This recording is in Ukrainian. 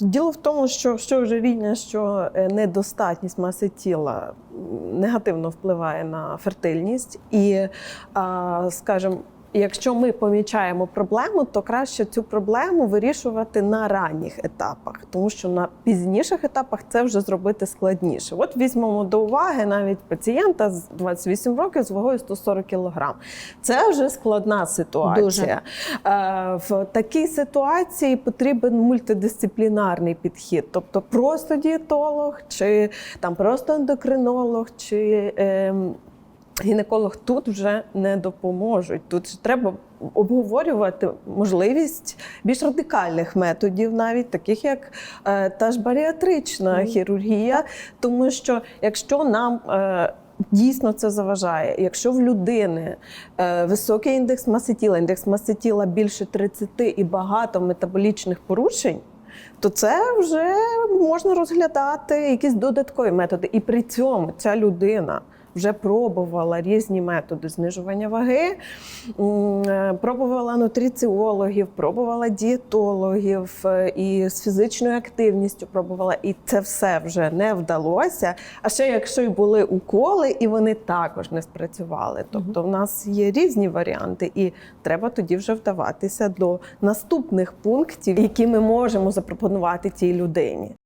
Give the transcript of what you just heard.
Діло в тому, що що вже рідня, що е, недостатність маси тіла негативно впливає на фертильність, і, а, якщо ми помічаємо проблему, то краще цю проблему вирішувати на ранніх етапах, тому що на пізніших етапах це вже зробити складніше. От візьмемо до уваги навіть пацієнта з 28 років з вагою 140 кг. Це вже складна ситуація. Е, В такій ситуації потрібен мультидисциплінарний підхід, тобто просто дієтолог, чи там просто ендокринолог, чи ем, гінеколог тут вже не допоможуть. Тут треба обговорювати можливість більш радикальних методів, навіть таких як е, та ж баріатрична хірургія, тому що якщо нам е, Дійсно це заважає. Якщо в людини е, високий індекс маси тіла, індекс маси тіла більше 30 і багато метаболічних порушень, то це вже можна розглядати якісь додаткові методи. І при цьому ця людина вже пробувала різні методи знижування ваги, е, пробувала нутриціологів, пробувала дієтологів е, і з фізичною активністю пробувала, і це все вже не вдалося. А ще якщо й були уколи, і вони також не спрацювали. Тобто, в нас є різні варіанти, і треба тоді вже вдаватися до наступних пунктів, які ми можемо запропонувати тій людині.